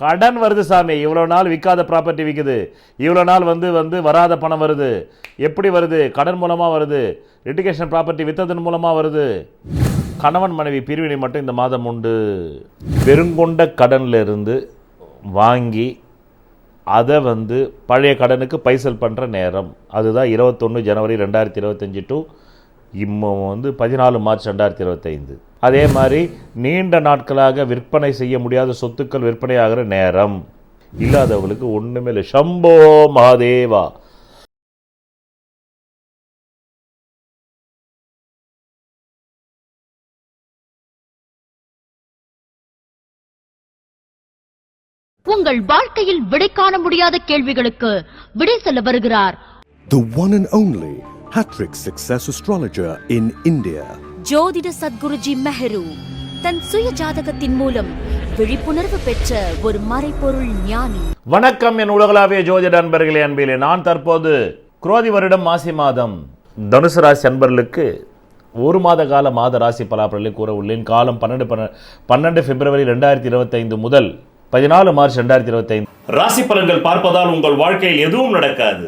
கடன் வருது சாமி. இவ்வளோ நாள் விற்காத ப்ராப்பர்ட்டி விற்குது இவ்வளோ நாள் வந்து வந்து வராத பணம் வருது. எப்படி வருது? கடன் மூலமாக வருது. லிட்டிகேஷன் ப்ராப்பர்ட்டி விற்றதன் மூலமாக வருது. கணவன் மனைவி பிரிவினை மட்டும் இந்த மாதம் உண்டு. பெருங்கொண்ட கடனில் இருந்து வாங்கி அதை வந்து பழைய கடனுக்கு பைசல் பண்ணுற நேரம். அதுதான் இருபத்தொன்று ஜனவரி ரெண்டாயிரத்தி இருபத்தஞ்சி டு இப்போ வந்து பதினாலு மார்ச் ரெண்டாயிரத்தி இருபத்தைந்து. அதே மாதிரி நீண்ட நாட்களாக விற்பனை செய்ய முடியாத சொத்துக்கள் விற்பனையாகிற நேரம். இல்லாதவங்களுக்கு ஒன்றுமே இல்லை. சம்போ மகாதேவா. உங்கள் வாழ்க்கையில் விடை காண முடியாத கேள்விகளுக்கு விடை சொல்ல வருகிறார். The one and only Hattrick Success Astrologer in India. ஜோதிட சத்குருஜி மெஹரு தன் சுய ஜாதகத்தின் மூலம் விழிப்புணர்வு பெற்ற ஒரு மறைபொருள் ஞானி. வணக்கம் என் உலகளாவிய ஜோதிட அன்பர்களே அன்பிலே. நான் தற்போது குரோதி வருடம் மாசி மாதம். தனுசு ராசி அன்பர்களுக்கு ஒரு மாத கால மாத ராசி பலாபலனை கூற உள்ளேன். காலம் பன்னெண்டு பன்ன பன்னெண்டு பிப்ரவரி ரெண்டாயிரத்தி இருபத்தைந்து முதல் பதினாலு மார்ச் ரெண்டாயிரத்தி இருபத்தைந்து. ராசி பலன்கள் பார்ப்பதால் உங்கள் வாழ்க்கையில் எதுவும் நடக்காது.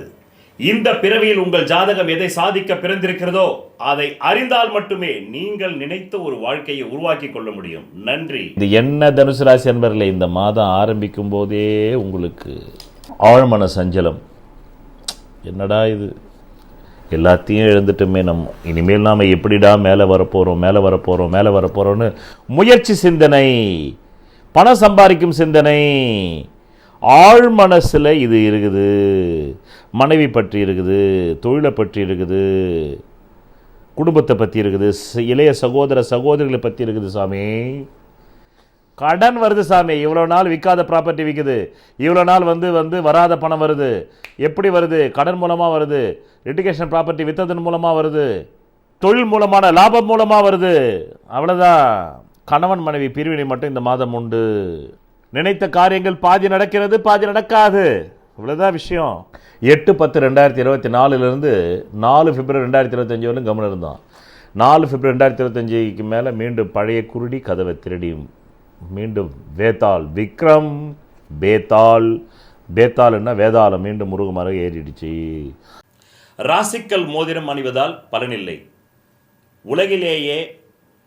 இந்த பிறவியில் உங்கள் ஜாதகம் எதை சாதிக்க பிறந்திருக்கிறதோ அதை அறிந்தால் மட்டுமே நீங்கள் நினைத்த ஒரு வாழ்க்கையை உருவாக்கி கொள்ள முடியும். நன்றி. இது என்ன தனுசு ராசி அன்பர்களே இந்த மாதம் ஆரம்பிக்கும் போதே உங்களுக்கு ஆழ்மன சஞ்சலம். என்னடா இது? எல்லாத்தையும் எழுந்துட்டுமே நம்ம இனிமேல் நாம் எப்படிடா மேலே வரப்போகிறோம் மேலே வரப்போகிறோம் மேலே வரப்போகிறோன்னு முயற்சி சிந்தனை பணம் சம்பாதிக்கும் சிந்தனை ஆழ்மனசில் இது இருக்குது. மனைவி பற்றி இருக்குது தொழிலை பற்றி இருக்குது குடும்பத்தை பற்றி இருக்குது இளைய சகோதர சகோதரிகளை பற்றி இருக்குது சாமி. கடன் வருது சாமி. இவ்வளோ நாள் விற்காத ப்ராப்பர்ட்டி விற்குது இவ்வளோ நாள் வந்து வந்து வராத பணம் வருது. எப்படி வருது? கடன் மூலமாக வருது. லிட்டிகேஷன் ப்ராப்பர்ட்டி விற்றதன் மூலமாக வருது. தொழில் மூலமான லாபம் மூலமாக வருது. அவ்வளோதான் கணவன் மனைவி பிரிவினை மட்டும் இந்த மாதம் உண்டு. நினைத்த காரியங்கள் பாதி நடக்கிறது பாதி நடக்காது. இவ்வளோதான் விஷயம். எட்டு பத்து ரெண்டாயிரத்தி இருபத்தி நாலுலேருந்து நாலு பிப்ரவரி ரெண்டாயிரத்தி இருபத்தஞ்சி வரையும் கவனம் இருந்தான். நாலு பிப்ரவரி ரெண்டாயிரத்தி இருபத்தஞ்சிக்கு மேலே மீண்டும் பழைய குருடி கதவை திருடியும் மீண்டும் வேத்தாள் விக்ரம் பேத்தாள் பேத்தாள்னா வேதாளம் மீண்டும் முருகமாக ஏறிடுச்சு. ராசிக்கல் மோதிரம் அணிவதால் பலனில்லை. உலகிலேயே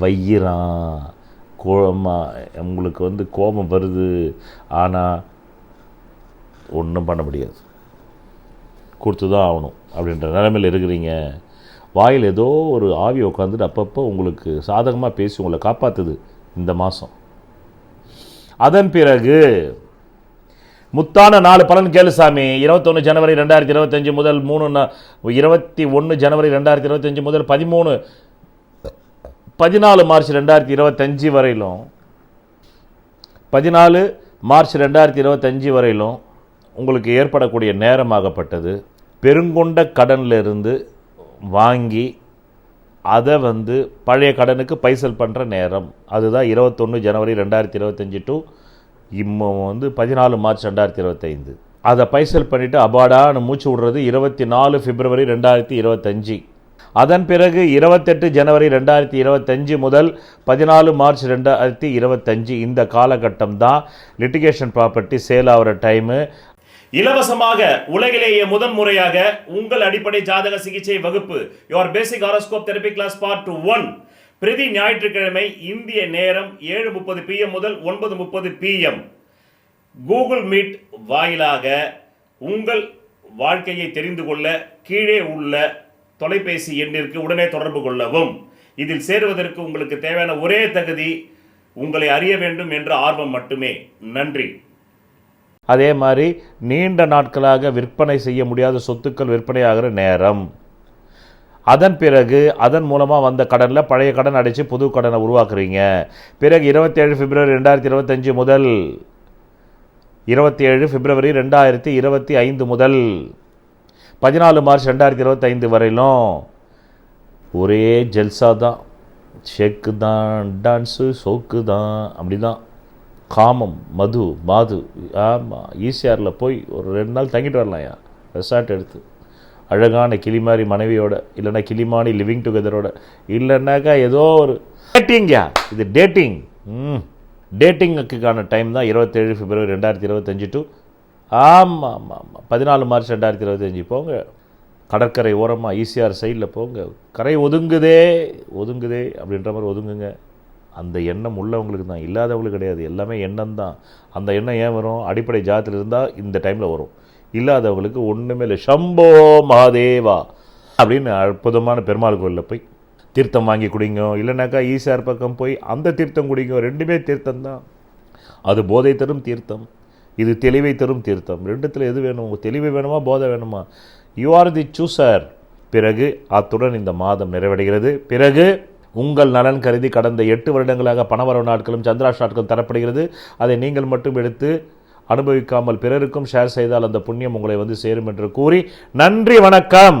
வையிறான் கோமா உங்களுக்கு வந்து கோபம் வருது ஆனால் ஒன்றும் பண்ண முடியாது. கொடுத்து தான் ஆகணும் அப்படின்ற நிலைமையில் இருக்கிறீங்க. வாயில் ஏதோ ஒரு ஆவி உட்காந்துட்டு அப்பப்போ உங்களுக்கு சாதகமாக பேசி உங்களை காப்பாற்றுது இந்த மாதம் அதன் பிறகு முத்தான நாலு பலன் கேளு சாமி. இருபத்தொன்று ஜனவரி ரெண்டாயிரத்தி இருபத்தஞ்சி முதல் மூணு இருபத்தி ஒன்று ஜனவரி ரெண்டாயிரத்தி இருபத்தஞ்சி முதல் பதிமூணு பதினாலு மார்ச் ரெண்டாயிரத்தி இருபத்தஞ்சி வரையிலும் பதினாலு மார்ச் ரெண்டாயிரத்தி இருபத்தஞ்சி வரையிலும் உங்களுக்கு ஏற்படக்கூடிய நேரமாகப்பட்டது. பெருங்கொண்ட கடனிலிருந்து வாங்கி அதை வந்து பழைய கடனுக்கு பைசல் பண்ணுற நேரம். அதுதான் இருபத்தொன்று ஜனவரி ரெண்டாயிரத்தி இருபத்தஞ்சி டு இம்மோ வந்து பதினாலு மார்ச் ரெண்டாயிரத்தி இருபத்தைந்து. அதை பைசல் பண்ணிவிட்டு அபாடான்னு மூச்சு விடுறது இருபத்தி நாலு பிப்ரவரி ரெண்டாயிரத்தி இருபத்தஞ்சி. அதன் பிறகு இருபத்தெட்டு ஜனவரி ரெண்டாயிரத்தி இருபத்தஞ்சு முதல் பதினாலு மார்ச் ரெண்டாயிரத்தி இருபத்தஞ்சு இந்த காலகட்டம் தான் லிட்டிகேஷன் ப்ராப்பர்ட்டி சேல் ஆகிற டைமு இலவசமாக உலகிலேயே முதன் முறையாக உங்கள் அடிப்படை ஜாதக சிகிச்சை வகுப்பு your basic horoscope therapy class part one பிரதி ஞாயிற்றுக்கிழமை இந்திய நேரம் ஏழு முப்பது பிஎம் முதல் ஒன்பது முப்பது பிஎம் கூகுள் மீட் வாயிலாக உங்கள் வாழ்க்கையை தெரிந்து கொள்ள கீழே உள்ள தொலைபேசி எண்ணிற்கு உடனே தொடர்பு கொள்ளவும். இதில் சேருவதற்கு உங்களுக்கு தேவையான ஒரே தகுதி உங்களை அறிய வேண்டும் என்ற ஆர்வம் மட்டுமே. நன்றி. அதே மாதிரி நீண்ட நாட்களாக விற்பனை செய்ய முடியாத சொத்துக்கள் விற்பனையாகிற நேரம். அதன் பிறகு அதன் மூலமாக வந்த கடனில் பழைய கடன் அடித்து புது கடனை உருவாக்குறீங்க. பிறகு இருபத்தேழு பிப்ரவரி ரெண்டாயிரத்தி இருபத்தஞ்சி முதல் இருபத்தி ஏழு பிப்ரவரி ரெண்டாயிரத்தி இருபத்தி ஐந்து முதல் பதினாலு மார்ச் ரெண்டாயிரத்தி இருபத்தைந்து வரையிலும் ஒரே ஜெல்சா தான். ஷேக்கு தான் டான்ஸு சோக்கு தான் அப்படி தான் காமம் மது மாது. ஆமாம் ஈசிஆரில் போய் ஒரு ரெண்டு நாள் தங்கிட்டு வரலாம்யா ரெசார்ட் எடுத்து. அழகான கிளிமாரி மனைவியோட இல்லைன்னா கிளிமானி லிவிங் டுகெதரோட இல்லைன்னாக்கா ஏதோ ஒரு டேட்டிங்யா இது டேட்டிங் ம். டேட்டிங்குக்கான டைம் தான் இருபத்தேழு பிப்ரவரி ரெண்டாயிரத்தி இருபத்தஞ்சி டு ஆமாம் ஆமாம் ஆமாம் பதினாலு மார்ச் ரெண்டாயிரத்தி இருபத்தஞ்சி போங்க. கடற்கரை ஓரமாக ஈசிஆர் சைடில் போங்க. கரை ஒதுங்குதே ஒதுங்குதே அப்படின்ற மாதிரி ஒதுங்குங்க. அந்த எண்ணம் உள்ளவங்களுக்கு தான். இல்லாதவங்களுக்கு கிடையாது. எல்லாமே எண்ணம் தான். அந்த எண்ணம் ஏன் வரும்? அடிப்படை ஜாதத்தில் இருந்தால் இந்த டைமில் வரும். இல்லாதவங்களுக்கு ஒன்றுமே இல்லை. சம்போ மகாதேவா அப்படின்னு அற்புதமான பெருமாள் கோயிலில் போய் தீர்த்தம் வாங்கி குடிங்க. இல்லைனாக்கா ஈசிஆர் பக்கம் போய் அந்த தீர்த்தம் குடிங்க. ரெண்டுமே தீர்த்தம் தான். அது போதை தரும் தீர்த்தம். இது தெளிவை தரும் தீர்த்தம். ரெண்டுத்தில் எது வேணும்? உங்கள் தெளிவு வேணுமா? போதை வேணுமா? யூ ஆர் தி சூசர் பிறகு அத்துடன் இந்த மாதம் நிறைவடைகிறது. பிறகு உங்கள் நலன் கருதி கடந்த எட்டு வருடங்களாக பணவரவு நாட்களும் சந்திராஷ் நாட்களும் தரப்படுகிறது. அதை நீங்கள் மட்டும் எடுத்து அனுபவிக்காமல் பிறருக்கும் ஷேர் செய்தால் அந்த புண்ணியம் உங்களை வந்து சேரும் என்று கூறி நன்றி வணக்கம்.